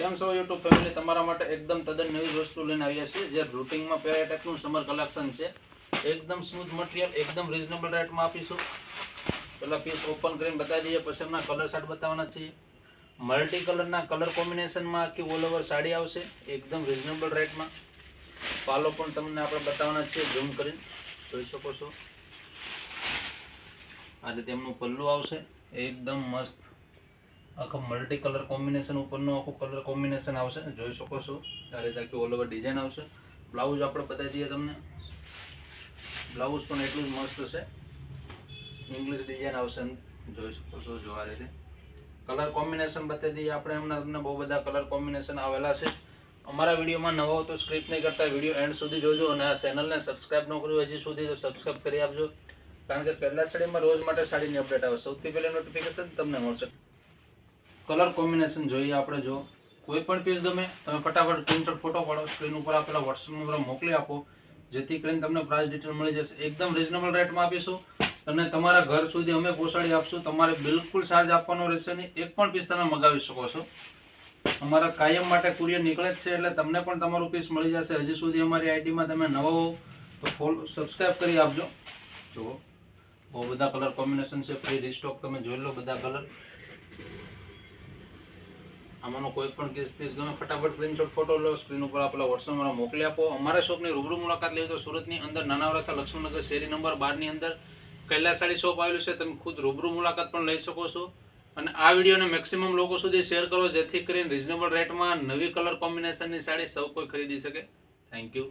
કેમ છો YouTube family તમારા માટે એકદમ તદ્દન નવી વસ્તુ લઈને આવ્યા છીએ. જે રૂટિંગમાં પહેર્યા ટાઈપનું સમર કલેક્શન છે. એકદમ સ્મૂથ મટીરિયલ એકદમ રિઝનેબલ રેટમાં આપીશું. પહેલાં પીસ ઓપન કરીને બતાવી દઈએ. પછી એમના કલર શાર્ટ બતાવવાના છીએ. મલ્ટી કલરના કલર કોમ્બિનેશનમાં આખી ઓલ ઓવર સાડી આવશે. એકદમ રિઝનેબલ રેટમાં પાલો પણ તમને આપણે બતાવવાના છીએ. ઝૂમ કરીને જોઈ શકો છો. આ રીતે એમનું પલ્લું આવશે. એકદમ મસ્ત. આખા મલ્ટી કલર કોમ્બિનેશન ઉપરનું આખું કલર કોમ્બિનેશન આવશે. જોઈ શકો છો. આ રીતે આખી ઓલ ઓવર ડિઝાઇન આવશે. બ્લાઉઝ આપણે બતાવી દઈએ તમને. બ્લાઉઝ પણ એટલું જ મસ્ત છે. ઇંગ્લિશ ડિઝાઇન આવશે જોઈ શકો છો, જો આ રીતે. કલર કોમ્બિનેશન બતાવી દઈએ. આપણે એમના તમને બહુ બધા કલર કોમ્બિનેશન આવેલા છે. અમારા વિડીયોમાં નવા હો તો સ્ક્રિપ્ટ નહીં કરતા. વીડિયો એન્ડ સુધી જોજો અને આ ચેનલને સબસ્ક્રાઇબ ન કર્યું હજી સુધી તો સબસ્ક્રાઇબ કરી આપજો. કારણ કે પહેલા સાડીમાં રોજ માટે સાડીની અપડેટ આવે. સૌથી પહેલાં નોટિફિકેશન તમને મળશે. કલર કોમ્બિનેશન જોઈએ આપણે જો. કોઈ પણ પીસ ગમે, તમે ફટાફટ પ્રિન્ટર ફોટો પાડો સ્ક્રીન ઉપર આપેલા વોટ્સઅપ નંબર મોકલી આપો. જેથી કરીને તમને પ્રાઇસ ડિટેલ મળી જશે. એકદમ રિઝનેબલ રેટમાં આપીશું અને તમારા ઘર સુધી અમે પહોંચાડી આપશું. તમારે બિલકુલ ચાર્જ આપવાનો રહેશે નહીં. એક પણ પીસ તમે મગાવી શકો છો. અમારા કાયમ માટે કુરિયર નીકળે જ છે એટલે તમને પણ તમારું પીસ મળી જશે. હજી સુધી અમારી આઈડીમાં તમે નવા હો તો ફોલો સબસ્ક્રાઈબ કરી આપજો. જુઓ. બહુ બધા કલર કોમ્બિનેશન છે. ફ્રી રિસ્ટોક તમે જોઈ લો બધા કલર આમાંનો કોઈ પણ કેસ પીસ ગમે ફટાફટ સ્ક્રીનશોટ ફોટો લો સ્ક્રીન ઉપર આપેલા વોટ્સઅપ નંબર મોકલી આપો. અમારા શોપની રૂબરૂ મુલાકાત લેવી તો સુરતની અંદર નાના વરાસા લક્ષ્મણનગર શેરી નંબર બારની અંદર કૈલાસ સાડી શોપ આવેલું છે. તમે ખુદ રૂબરૂ મુલાકાત પણ લઈ શકો છો. અને આ વિડીયોને મેક્સિમમ લોકો સુધી શેર કરો, જેથી કરીને રિઝનેબલ રેટમાં નવી કલર કોમ્બિનેશનની સાડી સૌ કોઈ ખરીદી શકે. Thank you